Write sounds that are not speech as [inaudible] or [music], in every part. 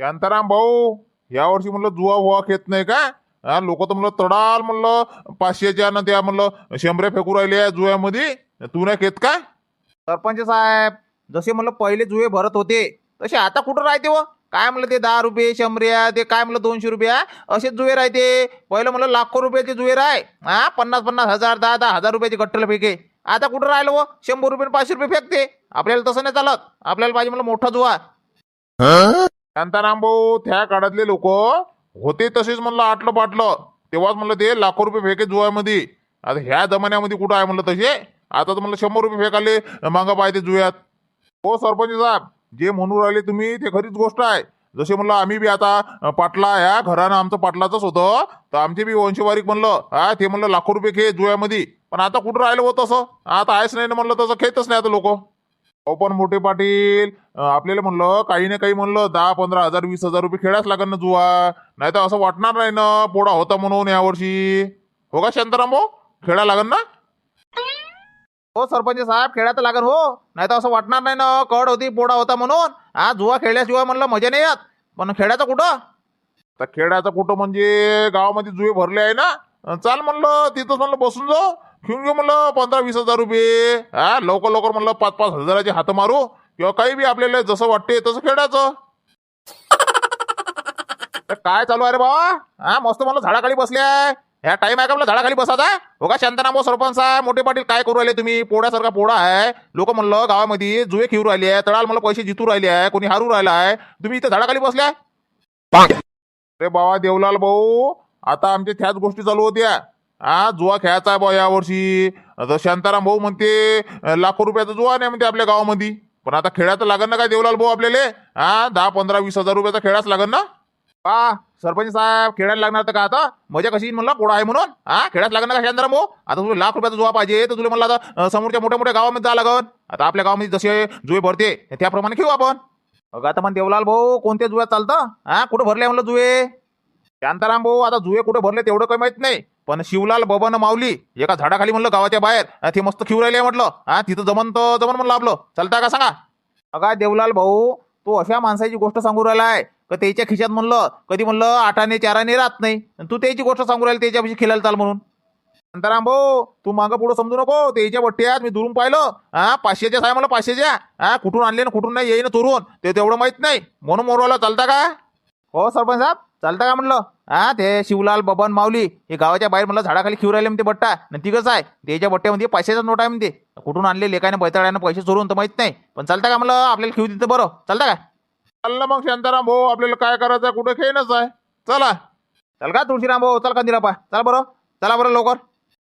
शांताराम भाऊ यावर्षी म्हणलं जुवा हुवा खेत नाही का हा लोक तर म्हणलं तडाल म्हणलं पाचशेच्या ना त्या म्हणलं शंभरे फेकू राहिले जुव्यामध्ये. तू नाही खेत का सरपंच साहेब जसे म्हणलं पहिले जुवे भरत होते तसे आता कुठं राहते व काय म्हणलं ते दहा रुपये शंभऱ्या ते काय म्हणलं दोनशे रुपया? असेच जुवे राहते. पहिलं म्हणलं लाखो रुपयाचे जुवे राय. हा पन्नास पन्नास हजार दहा दहा हजार रुपयाचे गट्टल फेके. आता कुठं राहिलं व शंभर रुपये पाचशे रुपये फेकते. आपल्याला तसं नाही चालत. आपल्याला पाहिजे म्हणलं मोठा जुवा. शांताराम भाऊ त्या काळातले लोक होते तसेच म्हणलं आटलं पाटलं. तेव्हाच म्हणलं ते लाखो रुपये फेके जुव्यामध्ये. आता ह्या जमान्यामध्ये कुठं आहे म्हणलं तसे? आता तर म्हणलं शंभर रुपये फेकाले मागं पाहिजे जुव्यात. हो सरपंच साहेब जे म्हणून राहिले तुम्ही ते खरीच गोष्ट आहे. जसे म्हणलं आम्ही बी आता पाटला ह्या घरानं आमचं पाटलाचंच होतं तर आमचे बी वंशवारीक म्हणलं हा ते म्हणलं लाखो रुपये खे जुव्यामध्ये. पण आता कुठं राहिलं होतं तसं? आता आहेच नाही ना म्हणलं तसं खेळतच नाही आता लोक. अहो पण मोठे पाटील. आपल्याला म्हणलं काही ना काही म्हणलं दहा पंधरा हजार वीस हजार रुपये खेळाच लागेल ना जुवा. नाही तर असं वाटणार नाही ना पोडा होता म्हणून यावर्षी. हो का शांताराम भाऊ खेळा लागेल ना? हो सरपंच साहेब खेळायचं लागेल हो. नाही तर असं वाटणार नाही ना कड होती पोडा होता म्हणून. हा जुवा खेळल्याशिवाय म्हणलं मजा नाही येत. पण खेळायचं कुठं? तर खेळायचं कुठं म्हणजे गावामध्ये जुवे भरले आहे ना? चाल म्हणलं तिथंच म्हणलं बसून जाऊ. घेऊन घेऊ म्हणलं पंधरा वीस हजार रुपये. हा लवकर लवकर म्हणलं पाच पाच हजाराचे हात मारू. किंवा काही बी आपल्याला जसं वाटते तसं खेळायचं. तर काय चालू आहे रे बाबा हा मस्त म्हणलं झाडाखाली बसले आहे. ह्या टाइम आहे का म्हणलं झाडाखाली बसायचा? हो का शांताराम भाऊ सरपंच आहे? मोठे पाटील काय करू राहिले तुम्ही? पोळ्यासारखा पोळा आहे. लोक म्हणलं गावामध्ये जुवे खेळू राहिले आहे. तळाल म्हणलं पैसे जितू राहिले आहे. कोणी हारू राहिला आहे. तुम्ही इथे झाडाखाली बसले आहे? अरे बाबा देवलाल भाऊ आता आमच्या त्याच गोष्टी चालू होत्या. हा जुवा खेळायचा आहे बा यावर्षी. आता शांताराम भाऊ म्हणते अं, लाखो रुपयाचा जुवा नाही म्हणते आपल्या गावामध्ये. पण आता खेळायचं लागन ना काय देवलाल भाऊ आपल्याला? हा दहा पंधरा वीस हजार रुपयाचा खेळाच लागन ना? पा सरपंच साहेब खेळायला लागणार तर का आता? मजा कशी येईन म्हणला? पोळा आहे म्हणून. हा खेळाच लागणार का शांताराम भाऊ? आता तुला लाख रुपयाचा जुवा पाहिजे तर तुला म्हणलं आता अं, समोरच्या मोठ्या मोठ्या गावामध्ये जा लागन आता आपल्या गावामध्ये जसे जुवे भरते त्याप्रमाणे खेळू आपण. अगं आता पण देवलाल भाऊ कोणत्या जुव्यात चालतं? हा कुठं भरले म्हणलं जुवे? शांताराम भाऊ आता जुवे कुठे भरले तेवढं काही माहीत नाही. पण शिवलाल बबन माऊली एका झाडाखाली म्हणलं गावाच्या बाहेर. अं, ते मस्त खिव राहिले म्हटलं. हा तिथं जमन तर जमन म्हणलं आपलं. चालता का सांगा? अगा देवलाल भाऊ तू अशा माणसाची गोष्ट सांगू राहिलाय. का त्याच्या खिशात म्हणलं कधी म्हणलं आठाने चाराने राहत नाही. आणि तू त्याची गोष्ट सांगू राहिली त्याच्यापाशी खेळायला चाल म्हणून. शांताराम भाऊ तू मागं पुढं समजू नको. त्याच्या बट्ट्यात मी दुरून पाहिलं. हा पाचशेच्या आहे मला पाचशेच्या. हा कुठून आणले ना कुठून नाही येईन चोरून. ते तेवढं माहीत नाही. म्हणून मोरवाला चालता का? हो सरपंच साहेब चालतं का म्हणलं हा ते शिवलाल बबन माऊली हे गावाच्या बाहेर म्हणलं झाडाखाली खिव राहिले म्हणते बट्टा. आणि तिघच आहे त्याच्या बट्ट्यामध्ये पैशाचा नोट आहे म्हणते कुठून आणले लेकाने बैताळ्यानं पैसे चोरून तर माहीत नाही. पण चालतं का म्हणलं आपल्याला खिव देतं बरं. चालतं का? चाललं मग शांताराम भाऊ आपल्याला काय करायचं आहे, कुठे खेळणंच आहे. चला. चल का तुळशीराम भाऊ चल कंदिरापा चला बरं. चला बरं लवकर.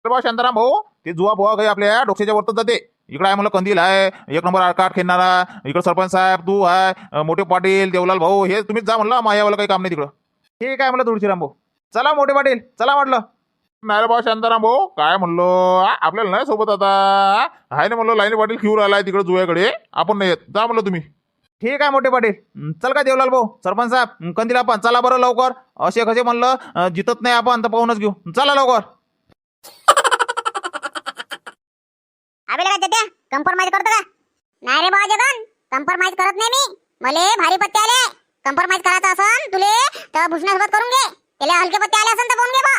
तर बा शांताराम भाऊ ते जुवा बुवा काही आपल्या डोक्याच्या वरतच जाते. इकडं आहे म्हणलं कंदील आहे. एक नंबर आरकाट खेळणारा. इकडं सरपंच साहेब तू आहे. मोठे पाटील देवलाल भाऊ हे तुम्हीच जा म्हणलं. मायावाला काही काम नाही तिकडं. ठीक आहे म्हणलं तुळशीराम भाऊ. चला मोठे पाटील चला म्हटलं. नाही भाऊ बा शांताराम भाऊ काय म्हणलो? आपल्याला नाही सोबत आता. आहे ना म्हणलं लाईन पाटील खिवर आलाय तिकडे जुव्याकडे आपण नाही येत. जा म्हणलं तुम्ही. ठीक आहे मोठे पाटील. चल काय देवलाल भाऊ सरपंच साहेब कंदील आपण चला बरं लवकर. असे कसे म्हणलं जितत नाही आपण तर पाहूनच घेऊ. चला लवकर आबेला का देत्या कम्प्रोमाइज करतो का? नाही रे बाबा जगन कम्प्रोमाइज करत नाही मी. मले भारी पत्ते आले. कम्प्रोमाइज करायचं असन तुले तर भुसण्यासोबत करून घे. त्याला हलके पत्ते आले असन तर पाहून घे बा.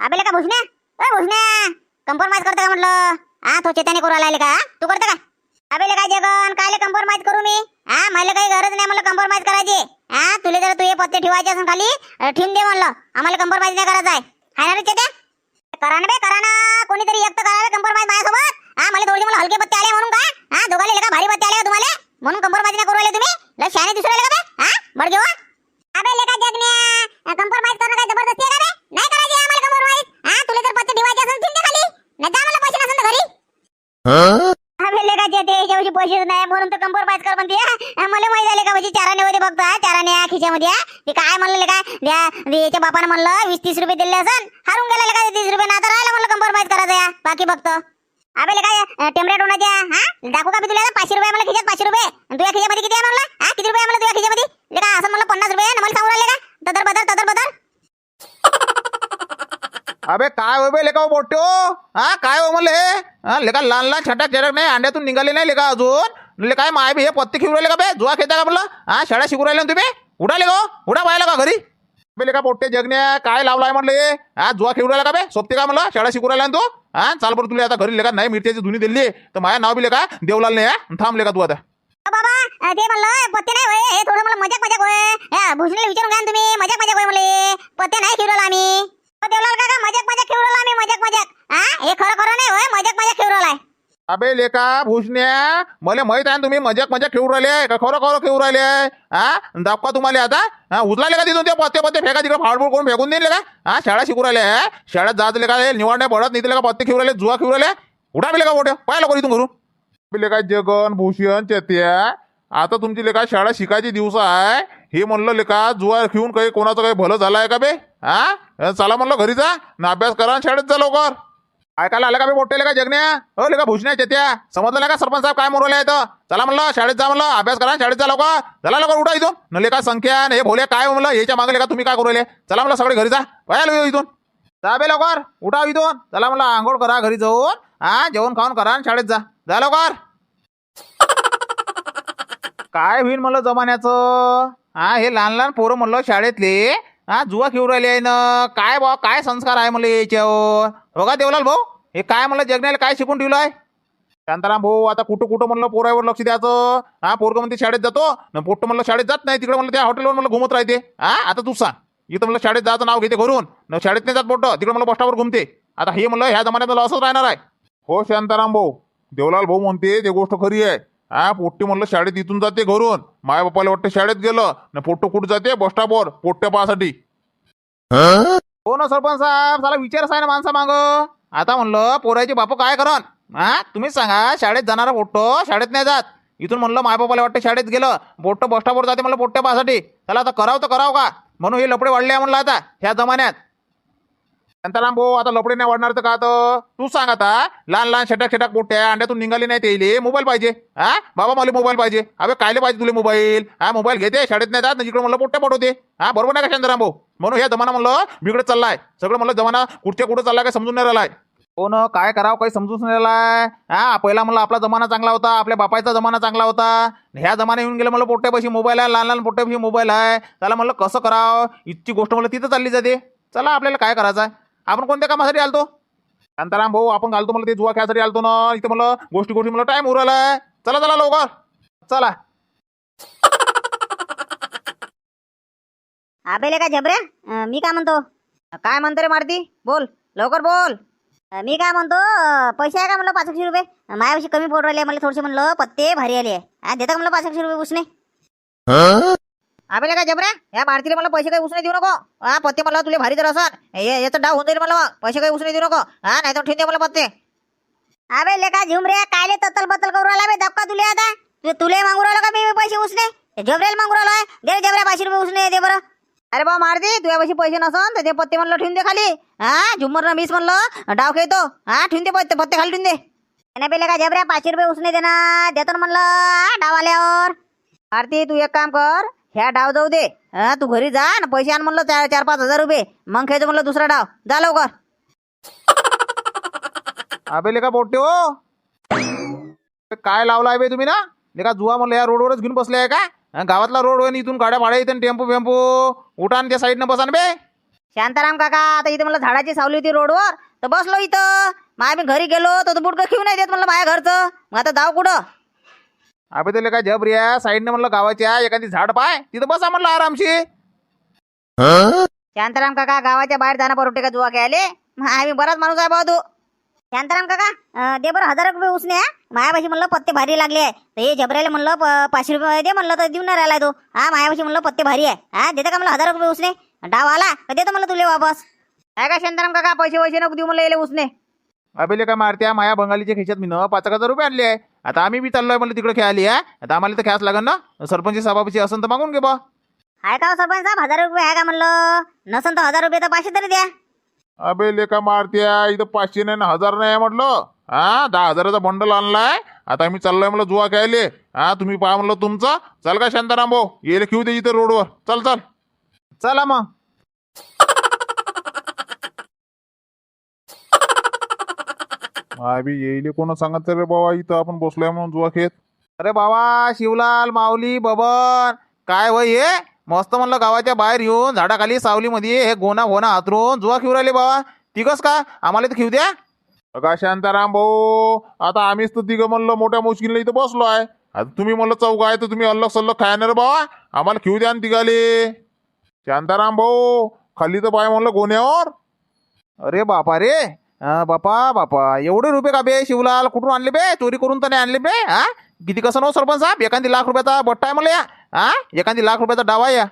आबेला का भुसण्या अरे भुसण्या कम्प्रोमाइज करतो का म्हटलं? हा तो चेताने करू आला का? तू करतो का? आबेला काय जगन कायले कम्प्रोमाइज करू मी? हा मला काही गरज नाही मला कम्प्रोमाइज करायची. हा तुले जर तू हे पत्ते ठेवायचे असून खाली ठेवून दे म्हणलं. आम्हाला कम्प्रोमाइज नाही करायचं आहे. हाय ना रे करा ना बे करा ना. कोणीतरी एक तर करा मला थोडे मला हलके पत्ते आले म्हणून का? हा दोघाले का भारी पत्ते आले तुम्हाला? म्हणून कंपरमाइज नाही करू राहिले तुम्ही? लय शहाणे दिसू राहिले का बे? हा बडगे हो. अबे लेका जगण्या कंपरमाइज करणं काय जबरदस्ती आहे का बे? नाही करायची आम्हाला कंपरमाइज हा तुला जर पत्ते ठेवायचे असेल दे खाली नाही जा मला पैसे नसेल तर घरी. अबे लेका जे ते पैसेच नाही म्हणून तर कंपरमाइज कर म्हणते. मला माहिती झाले का म्हणजे चाराने होते बघतो हा, चाराने खिशामध्ये. ते काय म्हणलं का द्या याच्या बापानं म्हणलं वीस तीस रुपये दिले असन. हारून गेला का तीस रुपये ना आता राहिलं म्हणलं कंपरमाइज करायचं या. बाकी बघतो. अबे काय टेम्परेट होण्याच्या हा? दाखवू का मी तुला? पाचशे रुपये मला खिशात पाचशे रुपये. आणि तुझ्या खिशामध्ये किती आहे म्हणलं हा किती रुपये आहे म्हणलं तुझ्या खिशामध्ये? का असं मला पन्नास रुपये ना मला सांगू राहिले का? तदर बदर तदर बदर अबे काय हो बे लेका हो मोठे हो हा काय हो म्हणलं हे? हा लेका लहान लहान छटाक छटाक नाही अंड्यातून निघाले नाही लेका अजून. म्हणले काय माय बी हे पत्ते खेळू राहिले का बे? जुवा खेळता का म्हणलं? हा शाळा शिकू राहिले ना तुम्ही? उडाले का उडा पाहिला का हो, घरी. बेले का पोट्टे जगण्या काय लावलाय म्हणलं हे? हा जुवा खेळू राहिला का बे? सोबते का म्हणलं? शाळा शिकू राहिला तू? हा चाल बरं तुला आता घरी लेका नाही मिरच्याची धुनी दिली. तर माझ्या नाव बिले का देवलाल नाही थांबले का तू आता. बाबा ते म्हणलं पत्ते नाही होय हे थोडं मला मजाक मजाक होय. हा, विचारून घ्या तुम्ही मजाक मजाक होय मला पत्ते नाही खेळू आम्ही. देवलाल काका मजाक मजाक खेळू आम्ही मजाक मजाक. हा हे खरं खरं नाही होय मजाक मजाक खेळू राहिलाय. अबे लेका भूषण्या मला माहीत आहे ना तुम्ही मजाक मजाक खेळू राहिले का खरं खरं खेळू राहिले हा दाखवा तुम्हाला आता. हा उचलाले का तिथून ते पत्ते पत्ते फेका तिकडे? फाडफूड करून फेकून देईल का हा शाळा शिकू राहिले हा? शाळेत जात का निवड नाही पडत नाही का पत्ते खेळू राहिले जुवा खेळू राहिले? उठा बिले का मोठे. पाहिलं कोण इथून घरून. बिले का जगन भूषण चेत्या आता तुमची लेखा शाळा शिकायची दिवस आहे. हे म्हणलं लेखा जुवा खेळून काही कोणाचं काही भलं झालं आहे का बे? हा चला म्हणलं घरी जा. ना अभ्यास करा आणि शाळेत जा लवकर. ऐकायला आलं का बे मोठे लेका जगण्या? हो लेका भूषण्या चेत्या समजलं का सरपंच साहेब काय मोरवले आहेत चला म्हणलं शाळेत जा म्हणलं अभ्यास करा शाळेत जा लवकर. चला लवकर उठा इथून. न लेका संख्या न हे भोले काय म्हणलं याच्या मागे लेका तुम्ही काय करू चला म्हणलं सगळे घरी जा. पाहिलं इथून. जा बे लवकर उठा इथून. चला म्हणलं आंघोळ करा घरी जाऊन. हा जेवण खाऊन करा आणि शाळेत जा. जा लवकर. [laughs] काय होईल म्हणलं जमान्याचं? हा हे लहान लहान पोरं म्हणलं शाळेतले. हा जुवा खेळू राहिले आहे ना. काय भाऊ काय संस्कार आहे मला याच्यावर? बघा देवलाल भाऊ हे काय मला जगण्याला काय शिकून ठेवलं आहे? शांताराम भाऊ आता कुठं कुठं म्हणलं पोरावर लक्ष द्यायचं? हा पोरगं म्हणते शाळेत जातो. न पोट्ट म्हणलं शाळेत जात नाही तिकडे म्हणलं त्या हॉटेलवर म्हणलं घुमत राहते. हा आता तू सांग. इथं म्हणलं शाळेत जायचं नाव घेते घरून. न शाळेत नाही जात पोट्ट तिकडे म्हणलं बस्टावर घुमते. आता हे म्हणलं ह्या जमान्यात मला असंच राहणार आहे. हो शांताराम भाऊ. देवलाल भाऊ म्हणते ते गोष्ट खरी आहे. हा पोट्टी म्हणलं शाळेत इथून जाते घरून. माय बापाला वाटतं शाळेत गेलं. न पोट्ट कुठं जाते? बस स्टॉपवर पोट्ट्या पाहासाठी. हो ना सरपंच साहेब. त्याला विचारच आहे ना माणसा माग. आता म्हणलं पोराचे बाप काय करन? हा तुम्हीच सांगा शाळेत जाणारा पोट्ट शाळेत नाही जात. इथून म्हणलं माय बापाला वाटतं शाळेत गेलं. पोट्ट बस स्टॉपवर जाते म्हणलं पोट्ट्या पाहासाठी. त्याला आता करावं तर करावं का? म्हणून हे लपडे वाढले म्हणलं आता ह्या जमान्यात. शांताराम भाऊ आता लपडे नाही वाढणार तर का तर तू सांग आता लहान लहान छटाक छटाक पोट्या अंड्यातून निघाली नाही ते मोबाईल पाहिजे. हा बाबा मला मोबाईल पाहिजे. अबे कायले पाहिजे तुले मोबाईल? हा मोबाईल घेते शाळेत नाही जात जिकडे म्हणलं पोट्या पडवते हा बरोबर नाही का शांताराम भाऊ म्हणून ह्या जमाना म्हणलं बिघडत चाललाय. सगळं म्हणलं जमाना कुठच्या कुठं चाललाय काय समजून नाही राहिलाय. हो कोण काय करावं काही समजून नाही राहिलाय. हा पहिला म्हणलं आपला जमाना चांगला होता आपल्या बापाचा जमाना चांगला होता. ह्या जमाना येऊन गेलं म्हणलं पोट्यापाशी मोबाईल आहे लहान लहान पोट्यापाशी मोबाईल आहे. त्याला म्हणलं कसं करावं? इतकी गोष्ट म्हणलं तिथं चालली जाते. चला आपल्याला काय करायचं आहे? आपण कोणत्या कामासाठी आलतो? शांताराम भाऊ आपण घालतो मला ते जुवा खेळासाठी आलतो ना. इथं मला गोष्टी गोष्टी मला टाइम उरालाय चला चला लवकर. चला. [laughs] आबेले का झबरे अं, मी काय म्हणतो? काय म्हणतो रे मारती? बोल. लवकर बोल. अं, मी काय म्हणतो अं, पैसे आहे का म्हणलं पाच एकशे रुपये? अं, माझ्यापाशी कमी पडू राहिले मला थोडेसे म्हणलं पत्ते भारी आले हा देता का म्हणलं पाच एकशे रुपये उसने? आम्ही काय जबऱ्या या मारतीला मला पैसे काही उसने देऊ नको. हा पत्ते मला तुला भारी जर असन. हे- याचं डाव होऊन जाईल मला मग. पैसे काही उसने देऊ नको. हा नाही तर ठेवून दे मला पत्ते. अबे लेका झुमरे कायले तत्तल बत्तल करू राहिला बे धक्का तुले आता. तु- तुले मागू राहिलो का मी पैसे उसने? झबरेला मागू राहिलो आहे दे रे झबऱ्या पाचशे रुपये उसने दे बरं. अरे बा मारती तुझ्यापाशी पैसे नसन तर ते पत्ते म्हणलं ठेवून दे खाली. हा झुम्मर मीच म्हणलं डाव खेळतो. हा ठेवून दे पत्ते पत्ते खाली ठेवून दे. नाही बेले का झबऱ्या पाचशे रुपये उसने दे ना देतो ना म्हणलं हा, डाव आल्यावर. आरती तू एक काम कर ह्या डाव जाऊ दे. हा तू घरी जा ना पैसे आण म्हणलं चार चार पाच हजार रुपये. मग खेळतो म्हणलं दुसरा डाव. जा लवकर. अबे का पोट्टे हो? काय लावलाय बे तुम्ही ना? लेका जुवा म्हणलं या रोडवरच घेऊन बसले आहे का? हा, गावातला रोड होय इथून गाड्या भाड्या येते टेम्पो वेम्पो उठा आणि त्या साईडनं बसा ना बे. शांताराम काका आता इथे मला झाडाची सावली होती रोडवर. तर बसलो इथं. माय मी घरी गेलो तर बुडकं खेळून नाही देत म्हणलं माझ्या घरचं. मग आता जाऊ कुठं? अबे ते लेका जब रिया साईडनं म्हणलं गावाच्या एखादी झाड पाय. तिथं बसा म्हणलं आरामशी. शांताराम काका गावाच्या बाहेर जाणं परवडते का जुवा मग आम्ही बराच माणूस आहे भाऊ तू. शांताराम काका अं, दे बरं हजार रुपये उसने. हा मायापाशी म्हणलं पत्ते भारी लागले आहे. तर हे झबऱ्याला म्हणलं प- पाचशे रुपये दे म्हणलं तर देऊन नाही राहिला तो. हा मायापाशी म्हणलं पत्ते भारी आहे. हा देता का म्हणलं हजार रुपये उसने? डाव आला का देतो म्हणलं तुले वापस? काय का शांताराम काका पैसे पैसे नको देऊ मला येले उसने? अबे लेका मारत्या माया बंगालीच्या खिशात मी न पाच एक हजार रुपये आणले आहे. आता आम्ही बी चाललोय म्हणलं तिकडे खेळाली आहे आता आम्हाला तर खेळाच लागेल ना. सरपंच सभापती असं तर मागून घे बा आहे का हो सरपंच साहेब? हजार रुपये आहे का म्हणलं? नसन तर हजार रुपये तर पाचशे तरी द्या. अबे लेका मारत्या. इथं पाचशे नाही ना हजार नाही आहे म्हटलं. हा दहा हजाराचा बंडल आणलाय. आता आम्ही चाललोय म्हणलं जुवा खेळले हा तुम्ही पहा म्हणलं तुमचं. चल का शांताराम भाऊ? येले खेळू दे इथं रोडवर. चल चल. चला मग. आम्ही येईल कोण सांगत रे बाबा इथं आपण बसलोय म्हणून जुवा खेत. अरे बाबा शिवलाल माऊली बबन काय वय हे? मस्त म्हणलं गावाच्या बाहेर येऊन झाडाखाली सावलीमध्ये हे गोना गोना हातरून जुवा खेळू राहिले बाबा. तिघच का? आम्हाला तर खेळू द्या. का शांताराम भाऊ आता आम्हीच तर तिघं म्हणलं मोठ्या मुश्किलला इथं बसलो आहे आता तुम्ही म्हणलं चौक आहे तर तुम्ही अल्लग सल्लग खायणार बाबा. आम्हाला खेळू द्या ना तिघाले. शांताराम भाऊ खाली तर पाय म्हणलं गोण्यावर. अरे बापा रे. हा बापा बापा. एवढे रुपये का बे शिवलाल? कुठून आणले बे? चोरी करून तर नाही आणले बे हा? किती कसं नव सरपंच साहेब एखादी लाख रुपयाचा बट्टा आहे मला या हा? एखादी लाख रुपयाचा डावा आहे या.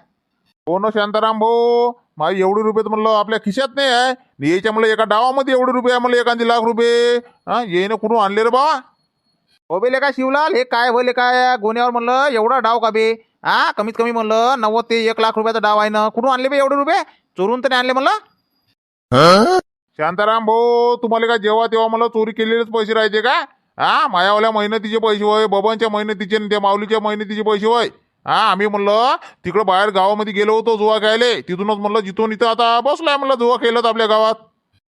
हो ना शांताराम भाऊ. माझे एवढे रुपये तर म्हणलं आपल्या खिशात नाही आहे. यायच्या म्हणलं एका डावामध्ये एवढे रुपये आहे म्हणलं एखादी लाख रुपये. हा येईन कुठून आणले रे बाबा हो बे लेका शिवलाल? हे काय होईल काय गोण्यावर म्हणलं एवढा डाव का बे? हा कमीत कमी म्हणलं नव्वद ते एक लाख रुपयाचा डाव आहे ना. कुठून आणले बे एवढे रुपये? चोरून तर नाही आणले म्हणलं? शांताराम भाऊ तुम्हाला काय जेव्हा तेव्हा मला चोरी केलेलेच पैसे राहायचे का? हा मायावाल्या मेहनतीचे पैसे होय बबनच्या मेहनतीचे आणि त्या माऊलीच्या मेहनतीचे पैसे होय. हा आम्ही म्हणलं तिकडं बाहेर गावामध्ये गेलो होतो जुवा खेळायले तिथूनच म्हणलं जिथून इथं आता बसलोय म्हणलं जुवा खेळत आपल्या गावात.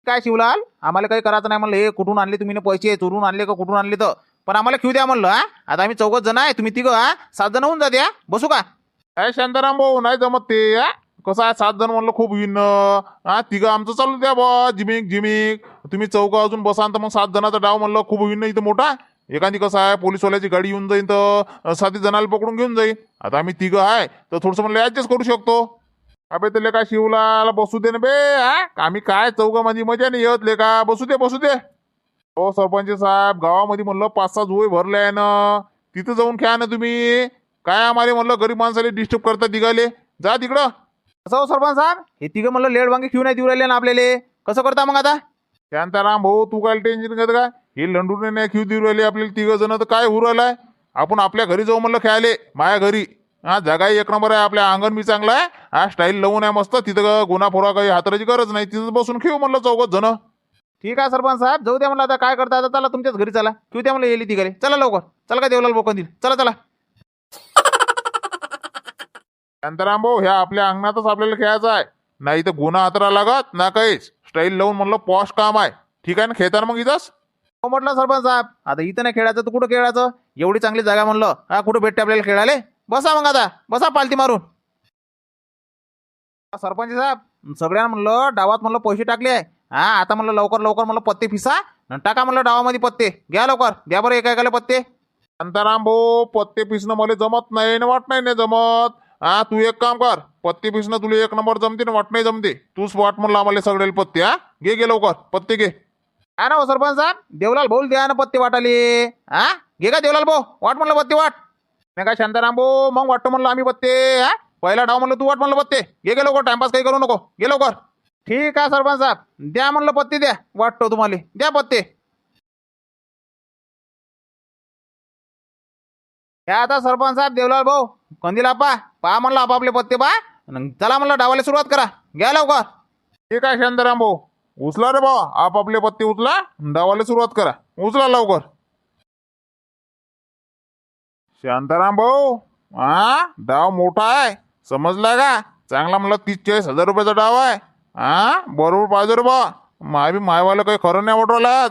काय शिवलाल आम्हाला काही करायचं नाही म्हणलं हे कुठून आणले तुम्ही ना पैसे चोरून आणले का कुठून आणले तर? पण आम्हाला खेळू द्या म्हणलं हा. आता आम्ही चौघच जण आहे तुम्ही तिघं हा. सात जण होऊन जाते हा बसू का? काय शांताराम भाऊ नाही जमत ते हा? कसं आहे? सात जण म्हणलं खूप विन हा तिघं आमचं चालू द्या बा जिमिक जिमिक. तुम्ही चौघं अजून बसा तर मग सात जणाचा डाव म्हणलं खूप विन इथं मोठा एखादी कसं आहे पोलीसवाल्याची गाडी येऊन जाईन तर साती जणाला पकडून घेऊन जाईन आता आम्ही तिघं आहे तर थोडंसं म्हणलं ऍडजस्ट करू शकतो. अबे ते लेका शिवला बसू दे ना बे हा? आम्ही काय चौकामध्ये मजा नाही येत लेका. बसू दे बसू दे. हो सरपंच साहेब गावामध्ये म्हणलं पाच सहा जुवे भरले आहे ना. तिथं जाऊन खेळा ना तुम्ही. काय आम्हाला म्हणलं गरीब माणसाला डिस्टर्ब करता तिघाले जा तिकडं. कसं हो सरपंच साहेब? हे तिघं म्हणलं लेड वांगे खेळून नाही देऊ राहिले ना आपल्याला. कसं करता मग आता? शांताराम भाऊ तू काय टेन्शन घेत काय? हे लंडूने नाही खेळ देऊ राहिले आपल्याला तिघं जण तर काय होऊ राहिलाय? आपण आपल्या घरी जाऊ म्हणलं खेळाले माया घरी. हा जगाही एक नंबर आहे आपल्या अंगण बी चांगलं आहे. हा स्टाईल लावून आहे मस्त तिथं गुन्हा फोरा काही हातराची गरज नाही. तिथं बसून खेळू म्हणलं चौघत जण. ठीक आहे सरपंच साहेब जाऊ द्या म्हणलं आता काय करता आता? चला तुमच्याच घरी चला. खेळू द्या म्हणलं येली तिघाले. चला लवकर. चला का देवलाल बोकन दिल चला चला. शांताराम भाऊ ह्या आपल्या अंगणातच आपल्याला खेळायचं आहे. नाही तर गुन्हा हातरा लागत ना काहीच. स्टाईल लावून म्हणलं पॉश काम आहे. ठीक आहे ना खेळताना मग इथंच? हो म्हटलं सरपंच साहेब. आता इथं नाही खेळायचं तर कुठं खेळायचं? एवढी चांगली जागा म्हणलं. हा कुठं भेटते आपल्याला खेळायला? बसा मग आता. बसा पालती मारून. हा, सरपंच साहेब सगळ्यांना म्हणलं डावात म्हणलं पैसे टाकले आहे. हा आता म्हणलं लवकर लवकर म्हणलं पत्ते फिसा. आणि टाका म्हणलं डावामध्ये पत्ते. घ्या लवकर. द्या बरं एका एकाला पत्ते. शांताराम भाऊ पत्ते पिसणं मला जमत नाही ना वाट नाही ना जमत. हा तू एक काम कर. पत्ती पिसणं तुला एक नंबर जमते ना वाट नाही जमते. तूच वाट म्हणलं आम्हाला सगळे पत्ते हा? घे गे लवकर. पत्ते घे. हा ना हो सरपंच साहेब? देवलाल भाऊ द्या ना पत्ते वाटाले हा? घे का देवलाल भाऊ? वाट म्हणलं पत्ते वाट. नाही का शांताराम भाऊ? मग वाटतो म्हणलं आम्ही पत्ते. हा? पहिला डाव म्हणलं तू वाट म्हणलं पत्ते. घे गे लवकर टाइमपास काही करू नको. घे लवकर. ठीक आहे सरपंच साहेब. द्या म्हणलं पत्ती द्या. वाटतो तुम्हाला. द्या पत्ते. ह्या आता सरपंच साहेब देवलाल भाऊ. कंदील आपा पहा म्हणलं आपापले पत्ते अन चला म्हणलं डावाला सुरुवात करा. घ्या लवकर. ठीक आहे शांताराम भाऊ? उचला रे भाऊ. आपापले पत्ते उचला डावाला सुरुवात करा. उचला लवकर. शांताराम भाऊ हा? डाव मोठा आहे. समजला का? चांगला म्हणलं तीस चाळीस हजार रुपयाचा डाव आहे. हा? बरोबर पाहिजे रे बा माय बी मायवाला काही खरं नाही वाटवलं आज.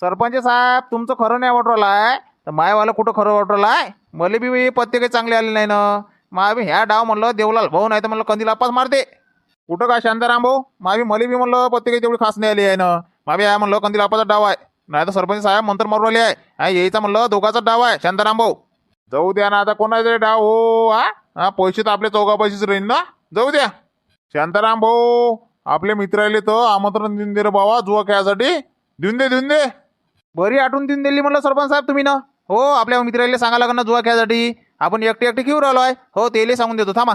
सरपंच साहेब तुमचं खरं नाही वाटवलं आहे. तर मायवाला कुठं खरं वाटवलं आहे मला बी पत्ते काही चांगले आले नाही ना. माय बी ह्या डाव म्हणलं देवलाल भाऊ नाही तर म्हणलं कंदील आपास मारते. कुठं काय शांताराम भाऊ मावी मला बी म्हणलं पत्ते काही तेवढी खास नाही आली आहे ना. मावी आहे म्हणलं कंदील आपाचा डाव आहे. नाही तर सरपंच साहेब मंत्र मारू आले आहे. यायचा म्हणलं दोघाचा डाव आहे शांताराम भाऊ जाऊ द्या ना आता कोणाचा डाव हो हा? पैसे तर आपल्या चौघा पैसेच राहील ना. जाऊ द्या. शांताराम भाऊ आपल्या मित्राले तर आमंत्रण देऊन दे रे बाबा जुवा खेळासाठी. देऊन दे देऊन दे. बरी आठवून देऊन दिली म्हणलं सरपंच साहेब तुम्ही ना. हो आपल्या मित्राला सांगा लागणार ना जुवा खेळासाठी आपण एकटे एकटे घेऊ राहिलो आहे? हो तेले सांगून देतो थांबा.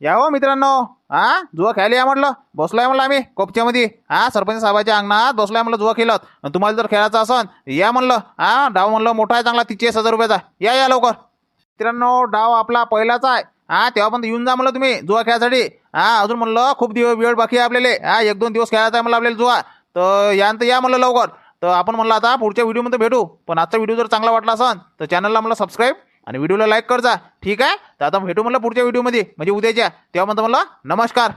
या हो मित्रांनो. हा जुवा खेळायला या म्हटलं. बसलोय म्हणलं आम्ही कोपच्यामध्ये. हा सरपंच साहेबाच्या अंगणात बसलोय म्हणलं जुवा खेळत. तुम्हाला जर खेळायचं असन या म्हणलं हा डाव म्हणलं मोठा आहे चांगला तीस हजार रुपयाचा. या या लवकर. मित्रांनो डाव आपला पहिलाच आहे. हा तेव्हा पण येऊन जा म्हणलं तुम्ही जुवा खेळायसाठी हा अजून म्हणलं खूप दिवस वेळ बाकी आहे आपल्याला. हा एक दोन दिवस खेळायचा आहे म्हणलं आपल्याला जुवा. तर यानंतर या म्हणलं लवकर. तर आपण म्हणलं आता पुढच्या व्हिडिओमध्ये भेटू. पण आजचा व्हिडिओ जर चांगला वाटला असन तर चॅनलला मला सबस्क्राईब आणि व्हिडिओला लाईक कर जा. ठीक आहे? तर आता भेटू म्हणलं पुढच्या व्हिडिओमध्ये. म्हणजे उद्याच्या. तेव्हा म्हणतो म्हणलं नमस्कार.